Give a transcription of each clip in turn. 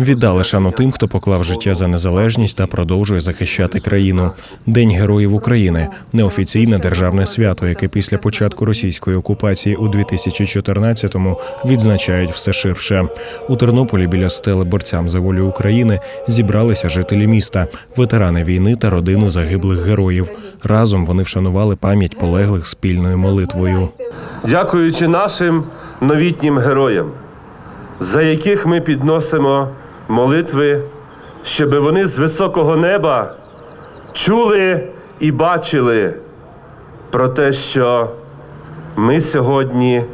Віддали шану тим, хто поклав життя за незалежність та продовжує захищати країну. День героїв України неофіційне державне свято, яке після початку російської окупації у 2014-му відзначають все ширше. У Тернополі біля стели борцям за волю України зібралися жителі міста, ветерани війни та родини загиблих героїв. Разом вони вшанували пам'ять полеглих спільною молитвою. дякуючи нашим новітнім героям, за яких ми підносимо молитви, щоб вони з високого неба чули і бачили про те, що ми сьогодні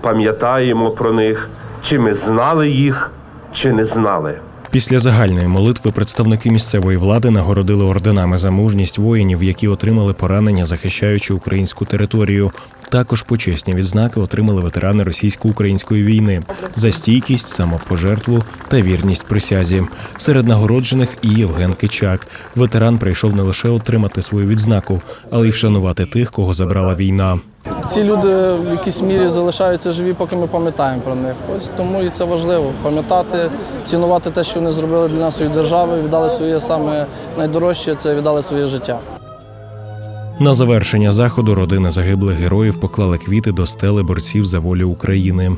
пам'ятаємо про них, чи ми знали їх, чи не знали. Після загальної молитви представники місцевої влади нагородили орденами за мужність воїнів, які отримали поранення, захищаючи українську територію. Також почесні відзнаки отримали ветерани російсько-української війни за стійкість, самопожертву та вірність присязі. Серед нагороджених і Євген Кичак. Ветеран прийшов не лише отримати свою відзнаку, але й вшанувати тих, кого забрала війна. Ці люди в якійсь мірі залишаються живі, поки ми пам'ятаємо про них. Ось тому і це важливо пам'ятати, цінувати те, що вони зробили для нашої держави, віддали своє саме найдорожче це віддали своє життя. На завершення заходу родини загиблих героїв поклали квіти до стели борців за волю України.